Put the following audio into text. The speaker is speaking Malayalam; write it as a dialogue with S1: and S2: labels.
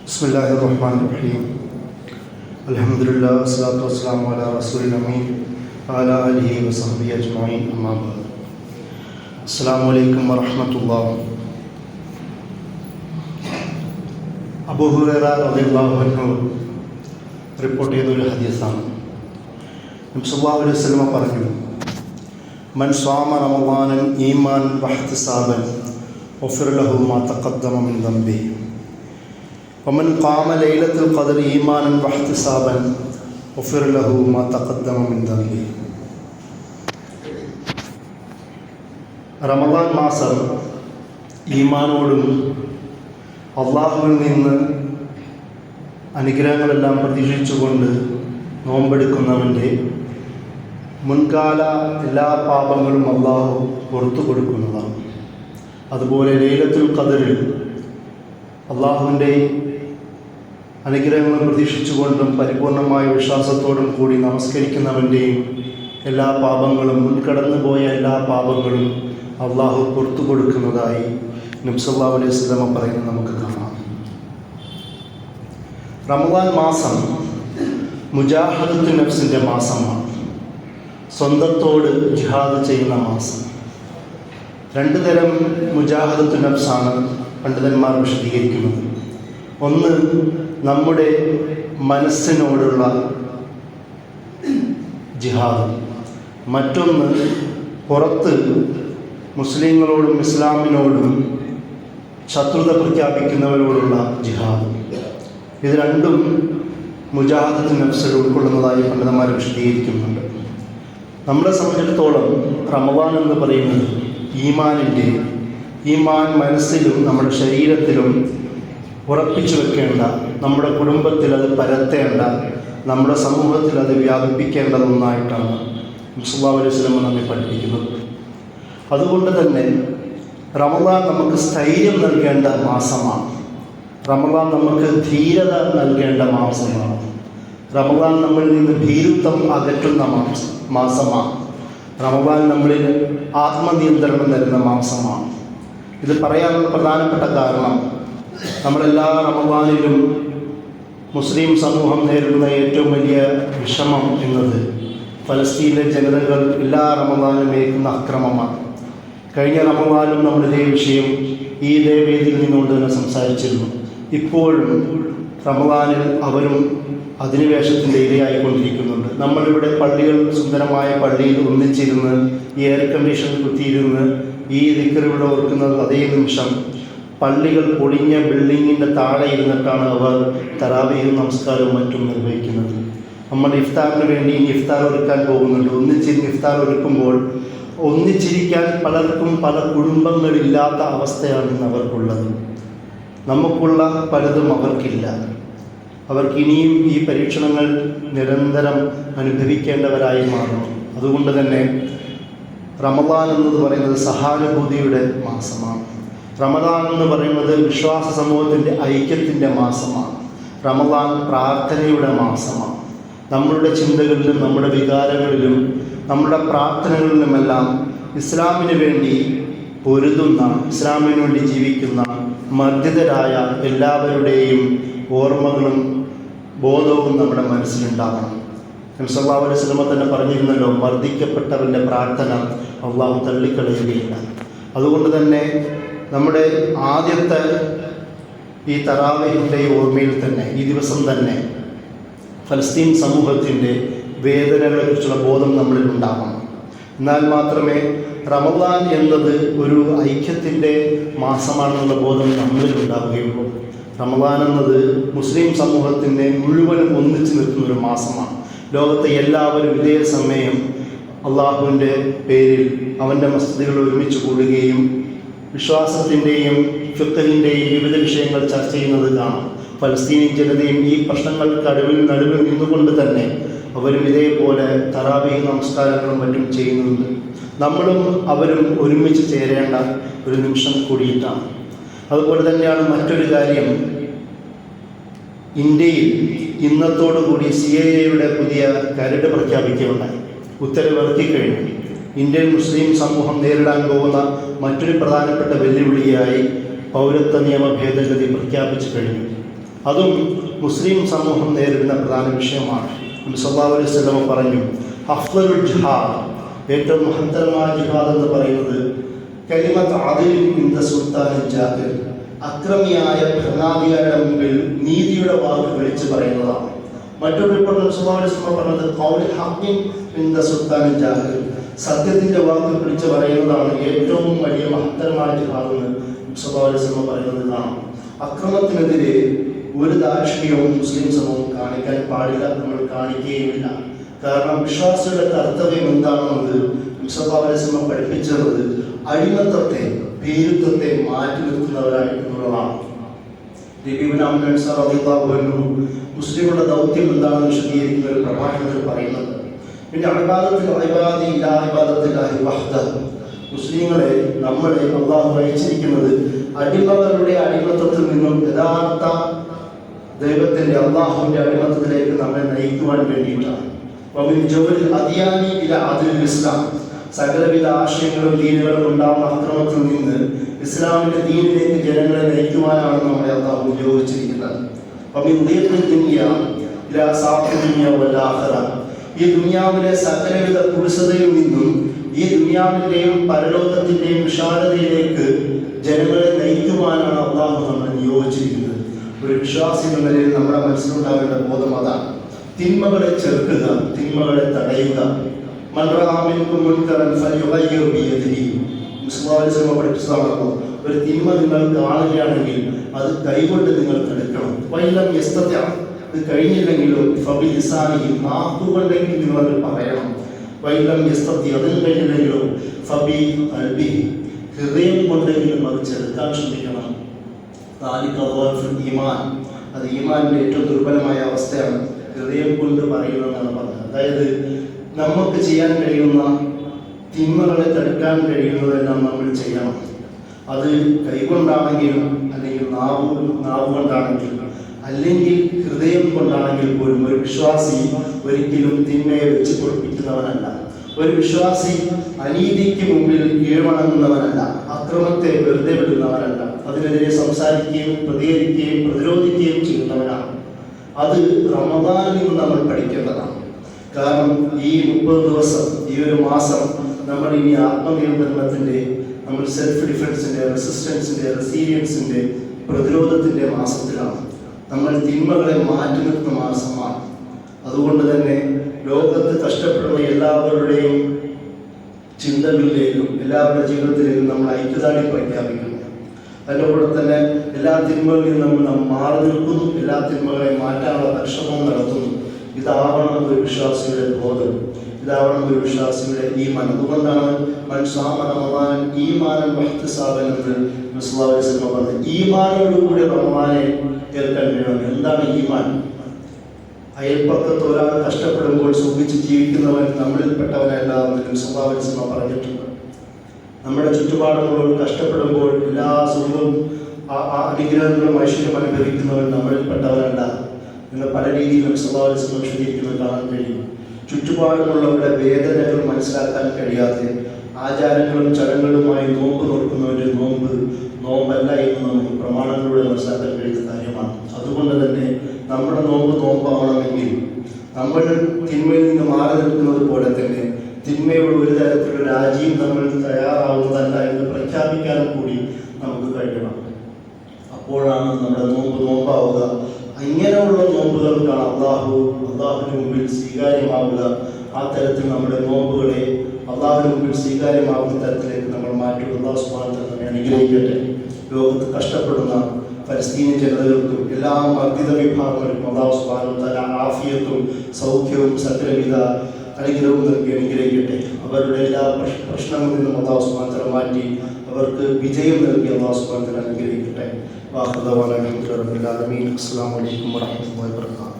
S1: بسم الله الرحمن الرحيم الحمد لله والصلاة والسلام على رسول الأمين وعلى آله وصحبه أجمعين أما بعد السلام عليكم ورحمة الله അബൂ ഹുറൈറ റളിയല്ലാഹു അൻഹു റിപ്പോർട്ട് ചെയ്ത ഒരു ഹദീസാണ് നബി സല്ലല്ലാഹു അലൈഹി വസല്ലം പറഞ്ഞു മൻ സ്വാമ റമളാനൻ ഈമാൻ വഹ്തിസാബൻ غفر له ما تقدم من ذنبه ഒമൻ കാമ ലൈലത്തുൽ ഖദർ ഈമാനൻ വഹ്തിസാബൻ ഒഫിർ له ما تقدم من ദംബി റമദാൻ മാസം ഈമാനോടും അള്ളാഹുവിൽ നിന്ന് അനുഗ്രഹങ്ങളെല്ലാം പ്രതീക്ഷിച്ചുകൊണ്ട് നോമ്പെടുക്കുന്നവന്റെ മുൻകാല എല്ലാ പാപങ്ങളും അള്ളാഹു പുറത്തു കൊടുക്കുന്നതാണ്. അതുപോലെ ലൈലത്തുൽ ഖദറിൽ അള്ളാഹുവിന്റെ അനുഗ്രഹങ്ങൾ പ്രതീക്ഷിച്ചുകൊണ്ടും പരിപൂർണമായ വിശ്വാസത്തോടും കൂടി നമസ്കരിക്കുന്നവന്റെയും എല്ലാ പാപങ്ങളും മുൻകടന്നു പോയ എല്ലാ പാപങ്ങളും അള്ളാഹു പുറത്തു കൊടുക്കുന്നതായി നബ്സല്ലാ അലൈഹി സ്വലമ പറയുന്നത് നമുക്ക് കാണാം. റമദാൻ മാസം മുജാഹദത്തു നഫ്സിന്റെ മാസമാണ്. സ്വന്തത്തോട് ജിഹാദ് ചെയ്യുന്ന മാസം. രണ്ട് തരം മുജാഹദത്തു നഫ്സാണ് പണ്ഡിതന്മാർ വിശദീകരിക്കുന്നത്. ഒന്ന് നമ്മുടെ മനസ്സിനോടുള്ള ജിഹാദ്. മറ്റൊന്ന് പുറത്ത് മുസ്ലിങ്ങളോടും ഇസ്ലാമിനോടും ശത്രുത പ്രഖ്യാപിക്കുന്നവരോടുള്ള ജിഹാദ്. ഇത് രണ്ടും മുജാഹദത്ത് നഫ്സിൽ ഉൾക്കൊള്ളുന്നതായി പണ്ഡിതന്മാർ വിശദീകരിക്കുന്നുണ്ട്. നമ്മളെ സംബന്ധിച്ചിടത്തോളം റമവാൻ എന്ന് പറയുന്നത് ഈമാനിന്റെ ഈമാൻ മനസ്സിലും നമ്മുടെ ശരീരത്തിലും ഉറപ്പിച്ചു വെക്കേണ്ട നമ്മുടെ കുടുംബത്തിൽ അത് പരത്തേണ്ട നമ്മുടെ സമൂഹത്തിൽ അത് വ്യാപിപ്പിക്കേണ്ടത് ഒന്നായിട്ടാണ് മുസ്ലാം നമ്മെ പഠിപ്പിക്കുന്നത്. അതുകൊണ്ട് തന്നെ റമദാൻ നമുക്ക് സ്ഥൈര്യം നൽകേണ്ട മാസമാണ്. റമദാൻ നമുക്ക് ധീരത നൽകേണ്ട മാസമാണ്. റമദാൻ നമ്മളിൽ നിന്ന് ഭീരുത്വം അകറ്റുന്ന മാസം മാസമാണ്. റമദാൻ നമ്മളിൽ ആത്മനിയന്ത്രണം തരുന്ന മാസമാണ്. ഇത് പറയാനുള്ള പ്രധാനപ്പെട്ട കാരണം നമ്മളെല്ലാ റമവാനിലും മുസ്ലിം സമൂഹം നേരിടുന്ന ഏറ്റവും വലിയ വിഷമം എന്നത് ഫലസ്തീനിലെ ജനതകൾ എല്ലാ റമവാനും ഏൽക്കുന്ന അക്രമമാണ്. കഴിഞ്ഞ റമവാനും നമ്മൾ ഇതേ വിഷയം ഈ ഇതേ നിന്നുകൊണ്ട് തന്നെ സംസാരിച്ചിരുന്നു. ഇപ്പോഴും റമവാനിൽ അവരും അധിനിവേശത്തിന്റെ ഇരയായിക്കൊണ്ടിരിക്കുന്നുണ്ട്. നമ്മളിവിടെ പള്ളികൾ സുന്ദരമായ പള്ളിയിൽ ഒന്നിച്ചിരുന്ന് ഈ എയർ കണ്ടീഷൻ കുത്തിയിരുന്ന് ഈ ദിക്കറിവിടെ ഓർക്കുന്നത് അതേ നിമിഷം പള്ളികൾ പൊളിഞ്ഞ ബിൽഡിങ്ങിന്റെ താഴെ ഇരുന്നിട്ടാണ് അവർ തറാവയും നമസ്കാരവും മറ്റും നിർവഹിക്കുന്നത്. നമ്മൾ ഇഫ്താറിന് വേണ്ടി ഇനി ഇഫ്താർ ഒരുക്കാൻ പോകുന്നുണ്ട്. ഒന്നിച്ചിരുന്ന് ഇഫ്താർ ഒരുക്കുമ്പോൾ ഒന്നിച്ചിരിക്കാൻ പലർക്കും പല കുടുംബങ്ങളില്ലാത്ത അവസ്ഥയാണ് ഇന്ന് അവർക്കുള്ളത്. നമുക്കുള്ള പലതും അവർക്കില്ല. അവർക്ക് ഇനിയും ഈ പരീക്ഷണങ്ങൾ നിരന്തരം അനുഭവിക്കേണ്ടവരായി മാറണം അതുകൊണ്ട് തന്നെ റമദാൻ എന്നത് പറയുന്നത് സഹാനുഭൂതിയുടെ മാസമാണ്. റമദാൻ എന്ന് പറയുന്നത് വിശ്വാസ സമൂഹത്തിന്റെ ഐക്യത്തിന്റെ മാസമാണ്. റമദാൻ പ്രാർത്ഥനയുടെ മാസമാണ്. നമ്മളുടെ ചിന്തകളിലും നമ്മുടെ വികാരങ്ങളിലും നമ്മുടെ പ്രാർത്ഥനകളിലുമെല്ലാം ഇസ്ലാമിന് വേണ്ടി പൊരുതുന്ന ഇസ്ലാമിന് വേണ്ടി ജീവിക്കുന്ന മർദ്ദിതരായ എല്ലാവരുടെയും ഓർമ്മകളും ബോധവും നമ്മുടെ മനസ്സിലുണ്ടാകണം. നബ്സല്ലാഹു അലൈഹി സ്വലമ തന്നെ പറഞ്ഞിരുന്നല്ലോ മർദ്ദിക്കപ്പെട്ടവന്റെ പ്രാർത്ഥന അള്ളാഹു തള്ളിക്കളയുകയില്ല. അതുകൊണ്ട് തന്നെ നമ്മുടെ ആദ്യത്തെ ഈ തറാവഹിന്റെ ഓർമ്മയിൽ തന്നെ ഈ ദിവസം തന്നെ ഫലസ്തീൻ സമൂഹത്തിന്റെ വേദനകളെക്കുറിച്ചുള്ള ബോധം നമ്മളിൽ ഉണ്ടാകണം എന്നാൽ മാത്രമേ റമദാൻ എന്നത് ഒരു ഐക്യത്തിന്റെ മാസമാണെന്നുള്ള ബോധം നമ്മളിൽ ഉണ്ടാവുകയുള്ളൂ. റമദാൻ എന്നത് മുസ്ലിം സമൂഹത്തിന്റെ മുഴുവനും ഒന്നിച്ചു നിൽക്കുന്ന ഒരു മാസമാണ്. ലോകത്തെ എല്ലാവരും ഇതേ സമയം അള്ളാഹുവിന്റെ പേരിൽ അവന്റെ മസ്തികൾ ഒരുമിച്ച് കൂടുകയും വിശ്വാസത്തിന്റെയും ഫിത്തലിന്റെയും വിവിധ വിഷയങ്ങൾ ചർച്ച ചെയ്യുന്നത് കാണാം. ഫലസ്തീനി ജനതയും ഈ പ്രശ്നങ്ങൾക്ക് അടുവിൽ നടുവിൽ നിന്നുകൊണ്ട് തന്നെ അവരും ഇതേപോലെ തറാവി നമസ്കാരങ്ങളും മറ്റും ചെയ്യുന്നുണ്ട്. നമ്മളും അവരും ഒരുമിച്ച് ചേരേണ്ട ഒരു നിമിഷം കൂടിയിട്ടാണ്. അതുപോലെ തന്നെയാണ് മറ്റൊരു കാര്യം. ഇന്ത്യയിൽ ഇന്നത്തോടുകൂടി സി എ എയുടെ പുതിയ കരട് പ്രഖ്യാപിക്കുകയുണ്ടായി. ഉത്തരവിറക്കിക്കഴിഞ്ഞു ഇന്ത്യൻ മുസ്ലിം സമൂഹം നേരിടാൻ പോകുന്ന മറ്റൊരു പ്രധാനപ്പെട്ട വെല്ലുവിളിയായി പൗരത്വ നിയമ ഭേദഗതി പ്രഖ്യാപിച്ചു കഴിഞ്ഞു. അതും മുസ്ലിം സമൂഹം നേരിടുന്ന പ്രധാന വിഷയമാണ്. സല്ലല്ലാഹു അലൈഹി വസല്ലം പറഞ്ഞു അഫ്ദലുൽ ജിഹാദ്. ഏറ്റവും മഹത്തരമായ ജിഹാദ് എന്ന് പറയുന്നത് കലിമത്ത് ഇന്ദ സുൽത്താൻ ജാഹിർ. അക്രമിയായ ഭരണാധികാരിയുടെ മുമ്പിൽ നീതിയുടെ വാക്ക് വിളിച്ചു പറയുന്നതാണ്. മറ്റൊരു റിപ്പോർട്ട് സല്ലല്ലാഹു അലൈഹി സ്വലമ പറഞ്ഞത് ഇന്ദ സുൽത്താൻ ജാഹിർ. സത്യത്തിന്റെ വാക്ക് പിടിച്ച് പറയുന്നതാണ് ഏറ്റവും വലിയ മഹത്തരമായ ജിഹാദെന്ന് സല്ലല്ലാഹു പറയുന്നത് കാണാം അക്രമത്തിനെതിരെ ഒരു ദാക്ഷിണ്യവും മുസ്ലിം സമൂഹം കാണിക്കാൻ പാടില്ല നമ്മൾ കാണിക്കുകയുമില്ല കാരണം വിശ്വാസിയുടെ കർത്തവ്യം എന്താണെന്നത് വിശ്വഭാവരസമം പഠിപ്പിച്ചത് അടിമത്തത്തെ ഭീരുത്വത്തെ മാറ്റി നിർത്തുന്നവരായിട്ടുള്ളതാണ് മുസ്ലിമുടെ ദൗത്യം എന്താണെന്ന് വിശദീകരിക്കുന്ന ഒരു പ്രഭാഷണത്തിൽ പറയുന്നത് പിന്നെ അഭിവാദത്തിൽ അഭിവാദി ഇലാ അഭിവാദത്തിലാഹി വഹ്ദ മുസ്ലിങ്ങളെ നമ്മളെ അള്ളാഹു അയച്ചിരിക്കുന്നത് അടിമകളുടെ അടിമത്തത്തിൽ നിന്നും യഥാർത്ഥ ദൈവത്തിന്റെ അള്ളാഹുവിന്റെ അടിമത്തത്തിലേക്ക് നമ്മെ നയിക്കുവാൻ വേണ്ടിയിട്ടാണ്. സകലവിധ ആശയങ്ങളും ദീനുകളും ഉണ്ടാവുന്ന അക്രമത്തിൽ നിന്ന് ഇസ്ലാമിന്റെ ദീനിലേക്ക് ജനങ്ങളെ നയിക്കുവാനാണ് നമ്മളെ അള്ളാഹു ഉപയോഗിച്ചിരിക്കുന്നത് ഈ ദുനിയാവിലെ സകലവിധ കുടിസതയിൽ നിന്നും ഈ ദുനിയാവിന്റെയും പരലോകത്തിന്റെയും വിശാലതയിലേക്ക് ജനങ്ങളെ നയിക്കുവാനാണ് അള്ളാഹു നമ്മൾ നിയോഗിച്ചിരിക്കുന്നത്. ഒരു വിശ്വാസി എന്ന നിലയിൽ നമ്മുടെ മനസ്സിലുണ്ടാകേണ്ട ബോധം അതാണ്. തിന്മകളെ ചെറുക്കുക തിന്മകളെ തടയുക. ഒരു തിന്മ നിങ്ങൾ കാണുകയാണെങ്കിൽ അത് കൈകൊണ്ട് നിങ്ങൾ തടുക്കണം വൈലം യസ്തത്യ ഇത് കഴിഞ്ഞില്ലെങ്കിലും ഫബിസാനിയും നാക്കുകൊണ്ടെങ്കിൽ നിങ്ങൾ അത് പറയണം. വൈലം യസ്തത്യ അതും കഴിഞ്ഞില്ലെങ്കിലും ഫബി അൽബി ഹൃദയം കൊണ്ടെങ്കിലും അത് ചെറുക്കാൻ ശ്രമിക്കണം. ഈമാൻ. അത് ഈമാനിന്റെ ഏറ്റവും ദുർബലമായ അവസ്ഥയാണ്. ഹൃദയം കൊണ്ട് പറയുന്നതെന്നാണ് പറഞ്ഞത്. അതായത് നമുക്ക് ചെയ്യാൻ കഴിയുന്ന തിന്മകളെ തടുക്കാൻ കഴിയുന്നതെല്ലാം നമ്മൾ ചെയ്യണം. അത് കൈകൊണ്ടാണെങ്കിലും അല്ലെങ്കിൽ നാവ് നാവ് കൊണ്ടാണെങ്കിലും അല്ലെങ്കിൽ ഹൃദയം കൊണ്ടാണെങ്കിൽ പോലും ഒരു വിശ്വാസി ഒരിക്കലും തിന്മയെ വെച്ച് പൊറപ്പിക്കുന്നവനല്ല ഒരു വിശ്വാസി അനീതിക്ക് മുമ്പിൽ കീഴ്വണങ്ങുന്നവനല്ല. അക്രമത്തെ വെറുതെ വിടുന്നവനല്ല. അതിനെതിരെ സംസാരിക്കുകയും പ്രതികരിക്കുകയും പ്രതിരോധിക്കുകയും ചെയ്യുന്നവനാണ്. അത് റമദാനിൽ നിന്ന് നമ്മൾ പഠിക്കേണ്ടതാണ്. കാരണം ഈ മുപ്പത് ദിവസം ഈ ഒരു മാസം നമ്മൾ ഇനി ആത്മനിയന്ത്രണത്തിന്റെ നമ്മൾ സെൽഫ് ഡിഫൻസിന്റെ റെസിസ്റ്റൻസിന്റെ റെസീലിയൻസിന്റെ പ്രതിരോധത്തിന്റെ മാസത്തിലാണ്. നമ്മൾ തിന്മകളെ മാറ്റി നിർത്തുന്ന മാസമാണ്. അതുകൊണ്ട് തന്നെ ലോകത്ത് കഷ്ടപ്പെടുന്ന എല്ലാവരുടെയും ചിന്തകളിലേക്കും എല്ലാവരുടെ ജീവിതത്തിലേക്കും നമ്മൾ ഐക്യദാർഢ്യം പ്രഖ്യാപിക്കുന്നു. അതിന്റെ കൂടെ തന്നെ എല്ലാ തിന്മകളിൽ നമ്മൾ മാറി നിൽക്കുന്നു. എല്ലാ തിന്മകളെ മാറ്റാനുള്ള പരിശ്രമം നടത്തുന്നു. ഇതാവണം ഒരു വിശ്വാസിയുടെ ബോധം. ഇതാവണം ഒരു വിശ്വാസിയുടെ ഈ അതുകൊണ്ടാണ് മൻസാമനമാൻ ഈ മാനം വഹ്തിസാബൻ എന്ന് മുസ്ലാം പറഞ്ഞത് ഈ മാനോടുകൂടി റമവാനെ കേൾക്കാൻ വേണം. എന്താണ് ഈമാൻ അയൽപ്പക്കത്ത് ഒരാൾ കഷ്ടപ്പെടുമ്പോൾ സുഖിച്ച് ജീവിക്കുന്നവൻ നമ്മളിൽപ്പെട്ടവനല്ല എന്ന് സ്വഭാവ പറഞ്ഞിട്ടുണ്ട്. നമ്മുടെ ചുറ്റുപാടുമുള്ളവർ കഷ്ടപ്പെടുമ്പോൾ എല്ലാ സുഖവും അനുഗ്രഹങ്ങളും ഐശ്വര്യം അനുഭവിക്കുന്നവൻ നമ്മളിൽപ്പെട്ടവരല്ല എന്ന് പല രീതിയിലും സ്വഭാവം വിശദീകരിക്കുന്നത് കാണാൻ കഴിയും. ചുറ്റുപാടുമുള്ളവരുടെ വേദനകൾ മനസ്സിലാക്കാൻ കഴിയാതെ ആചാരങ്ങളും ചടങ്ങുകളുമായി നോമ്പ് നോക്കുന്നവരുടെ നോമ്പ് നോമ്പല്ല എന്ന് നമുക്ക് പ്രമാണങ്ങളിലൂടെ മനസ്സിലാക്കാൻ കഴിയുന്ന കാര്യമാണ്. അതുകൊണ്ട് തന്നെ നമ്മുടെ നോമ്പ് നോമ്പാവണമെങ്കിൽ നമ്മൾ തിന്മയിൽ നിന്ന് മാറി നിൽക്കുന്നത് പോലെ തന്നെ തിന്മയോട് ഒരു തരത്തിലുള്ള രാജിയും നമ്മൾ തയ്യാറാവുന്നതല്ല എന്ന് പ്രഖ്യാപിക്കാനും കൂടി നമുക്ക് കഴിയണം. അപ്പോഴാണ് നമ്മുടെ നോമ്പ് നോമ്പാവുക. ഇങ്ങനെയുള്ള നോമ്പുകൾക്കാണ് അള്ളാഹു അള്ളാഹുവിന് മുമ്പിൽ സ്വീകാര്യമാവുക. ആ തരത്തിൽ നമ്മുടെ നോമ്പുകളെ അള്ളാഹുവിന് മുമ്പിൽ സ്വീകാര്യമാകുന്ന തരത്തിലേക്ക് നമ്മൾ മാറ്റി അള്ളാഹു നമ്മെ അനുഗ്രഹിക്കട്ടെ. ലോകത്ത് കഷ്ടപ്പെടുന്ന പരിസ്ഥിതി ജനതകൾക്കും എല്ലാ മർദ്ദിത വിഭാഗങ്ങൾക്കും അള്ളാഹു സുബാനും തല ആഫിയത്തും സൗഖ്യവും സകലവിധ അനുഗ്രഹവും നൽകി അനുഗ്രഹിക്കട്ടെ. അവരുടെ എല്ലാ പ്രശ്- പ്രശ്നങ്ങളിൽ നിന്നും അള്ളാഹു സുബ്ഹാനഹു തല മാറ്റി അവർക്ക് വിജയം നൽകി അള്ളാഹു സുബ്ഹാനഹു തല അനുഗ്രഹിക്കട്ടെ. ആലമീൻ. അസ്സലാമു അലൈക്കും വറഹ്മത്തുള്ളാഹി വബറകാതുഹു.